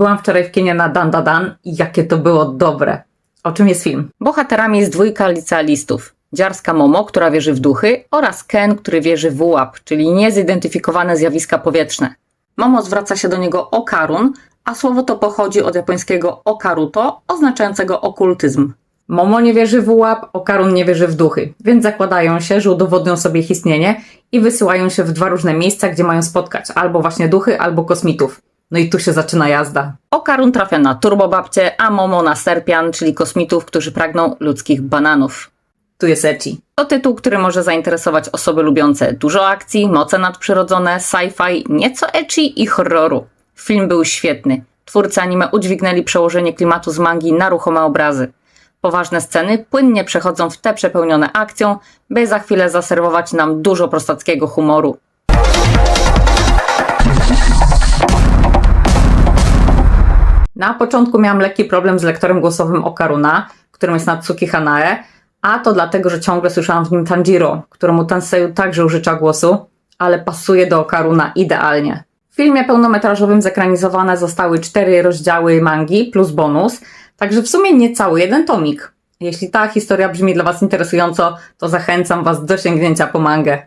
Byłam wczoraj w kinie na Dan Da Dan i jakie to było dobre. O czym jest film? Bohaterami jest dwójka licealistów. Dziarska Momo, która wierzy w duchy, oraz Ken, który wierzy w łap, czyli niezidentyfikowane zjawiska powietrzne. Momo zwraca się do niego Okarun, a słowo to pochodzi od japońskiego Okaruto, oznaczającego okultyzm. Momo nie wierzy w łap, Okarun nie wierzy w duchy, więc zakładają się, że udowodnią sobie ich istnienie i wysyłają się w dwa różne miejsca, gdzie mają spotkać albo właśnie duchy, albo kosmitów. No i tu się zaczyna jazda. Okarun trafia na turbobabcie, a Momo na serpian, czyli kosmitów, którzy pragną ludzkich bananów. Tu jest Eci. To tytuł, który może zainteresować osoby lubiące dużo akcji, moce nadprzyrodzone, sci-fi, nieco ecchi i horroru. Film był świetny. Twórcy anime udźwignęli przełożenie klimatu z mangi na ruchome obrazy. Poważne sceny płynnie przechodzą w te przepełnione akcją, by za chwilę zaserwować nam dużo prostackiego humoru. Na początku miałam lekki problem z lektorem głosowym Okaruna, którym jest Natsuki Hanae, a to dlatego, że ciągle słyszałam w nim Tanjiro, któremu Tenseju także użycza głosu, ale pasuje do Okaruna idealnie. W filmie pełnometrażowym zekranizowane zostały cztery rozdziały mangi plus bonus, także w sumie niecały jeden tomik. Jeśli ta historia brzmi dla Was interesująco, to zachęcam Was do sięgnięcia po mangę.